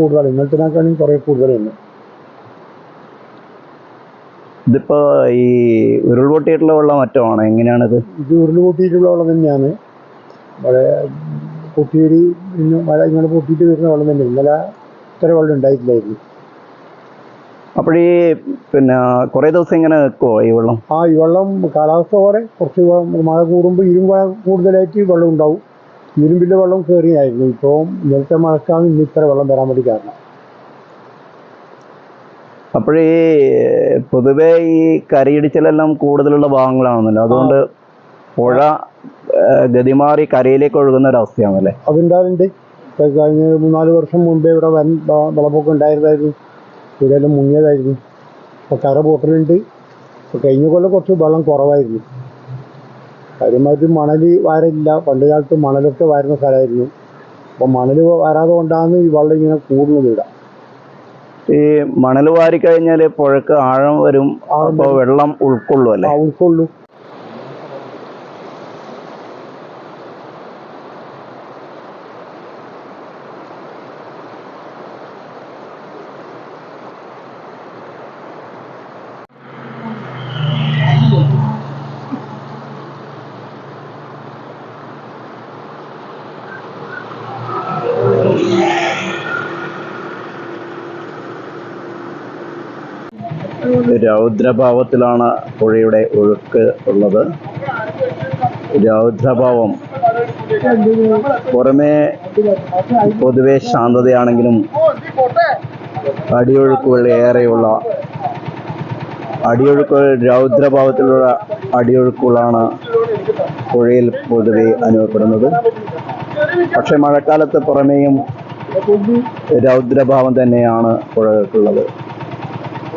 കൂടുതൽ ഇന്നലത്തിനേക്കാളും കുറേ കൂടുതലുണ്ട്. ഇതിപ്പോ ഈ ഉരുൾപൊട്ടിയിട്ടുള്ള വെള്ളം മറ്റോ എങ്ങനെയാണിത്? ഇത് ഉരുൾപൊട്ടിയിട്ടുള്ള വെള്ളം തന്നെയാണ്. ഇവിടെ പൊട്ടിയൊരു ഇന്ന് മഴ ഇങ്ങനെ പൊട്ടിയിട്ട് വരുന്ന വെള്ളം തന്നെ. ഇന്നലെ ഇത്ര വെള്ളം ഉണ്ടായിട്ടില്ലായിരുന്നു. അപ്പോഴീ പിന്നെ കുറേ ദിവസം ഇങ്ങനെ നിൽക്കുമോ ഈ വെള്ളം? ആ ഈ വെള്ളം കാലാവസ്ഥ പോലെ കുറച്ച് മഴ കൂടുമ്പോൾ ഇരുമ്പ് കൂടുതലായിട്ട് വെള്ളം ഉണ്ടാവും. ഇരുമ്പിന്റെ വെള്ളം കയറിയായിരുന്നു ഇപ്പോൾ നേരത്തെ മഴക്കാണ് ഇന്ന് ഇത്ര വെള്ളം വരാൻ വേണ്ടി കാരണം. അപ്പോഴീ പൊതുവേ ഈ കരയിടിച്ചിലെല്ലാം കൂടുതലുള്ള ഭാഗങ്ങളാണെന്നല്ലോ അതുകൊണ്ട് പുഴ ഗതിമാറി കരയിലേക്ക് ഒഴുകുന്ന ഒരവസ്ഥയാണല്ലേ? ഇപ്പൊ കഴിഞ്ഞ മൂന്നാൽ വർഷം മുമ്പേ ഇവിടെ വൻ വെള്ളപ്പൊക്കം ഉണ്ടായിരുന്നായിരുന്നു. ഇവിടെയെല്ലാം മുങ്ങിയതായിരുന്നു. അപ്പോൾ കര പോട്ടലുണ്ട് കഴിഞ്ഞ കൊല്ലം കുറച്ച് വെള്ളം കുറവായിരുന്നു. കാര്യമായിട്ട് മണൽ വാരില്ല. പണ്ട് കാലത്ത് മണലൊക്കെ വാരുന്ന സ്ഥലമായിരുന്നു. അപ്പോൾ മണൽ വരാതെ കൊണ്ടാണ് ഈ വെള്ളം ഇങ്ങനെ കൂടുന്നത് ഇവിടെ. ഈ മണൽ വാരി കഴിഞ്ഞാൽ പുഴക്ക് ആഴം വരും. അപ്പോൾ വെള്ളം ഉൾക്കൊള്ളും അല്ലേ? ഉൾക്കൊള്ളു. രൗദ്രഭാവത്തിലാണ് പുഴയുടെ ഒഴുക്ക് ഉള്ളത്. രൗദ്രഭാവം. പുറമേ പൊതുവെ ശാന്തതയാണെങ്കിലും അടിയൊഴുക്കുകൾ ഏറെയുള്ള അടിയൊഴുക്കുകൾ രൗദ്രഭാവത്തിലുള്ള അടിയൊഴുക്കുകളാണ് പുഴയിൽ പൊതുവെ അനുഭവപ്പെടുന്നത്. പക്ഷെ മഴക്കാലത്ത് പുറമേയും രൗദ്രഭാവം തന്നെയാണ് പുഴകൾക്കുള്ളത്.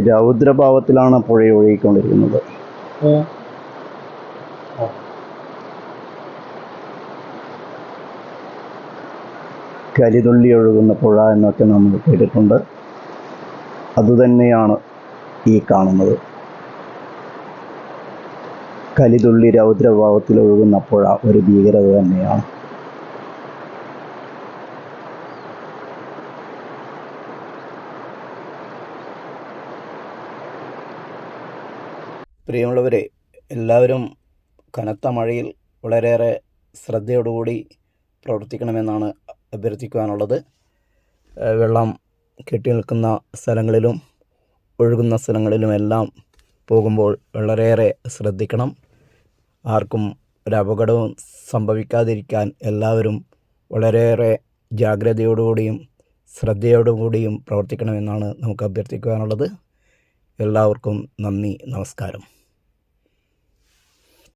രൗദ്രഭാവത്തിലാണ് പുഴ ഒഴുകിക്കൊണ്ടിരിക്കുന്നത്. കരിതുള്ളി ഒഴുകുന്ന പുഴ എന്നൊക്കെ നമ്മൾ കേട്ടിട്ടുണ്ട്. അതുതന്നെയാണ് ഈ കാണുന്നത്. കലിതുള്ളി രൗദ്രഭാവത്തിൽ ഒഴുകുന്ന പുഴ ഒരു ഭീകരത തന്നെയാണ്. പ്രിയമുള്ളവരെ എല്ലാവരും കനത്ത മഴയിൽ വളരെയേറെ ശ്രദ്ധയോടുകൂടി പ്രവർത്തിക്കണമെന്നാണ് അഭ്യർത്ഥിക്കുവാനുള്ളത്. വെള്ളം കെട്ടി നിൽക്കുന്ന സ്ഥലങ്ങളിലും ഒഴുകുന്ന സ്ഥലങ്ങളിലുമെല്ലാം പോകുമ്പോൾ വളരെയേറെ ശ്രദ്ധിക്കണം. ആർക്കും ഒരു അപകടവും സംഭവിക്കാതിരിക്കാൻ എല്ലാവരും വളരെയേറെ ജാഗ്രതയോടുകൂടിയും ശ്രദ്ധയോടുകൂടിയും പ്രവർത്തിക്കണമെന്നാണ് നമുക്ക് അഭ്യർത്ഥിക്കുവാനുള്ളത്. എല്ലാവർക്കും നന്ദി നമസ്കാരം.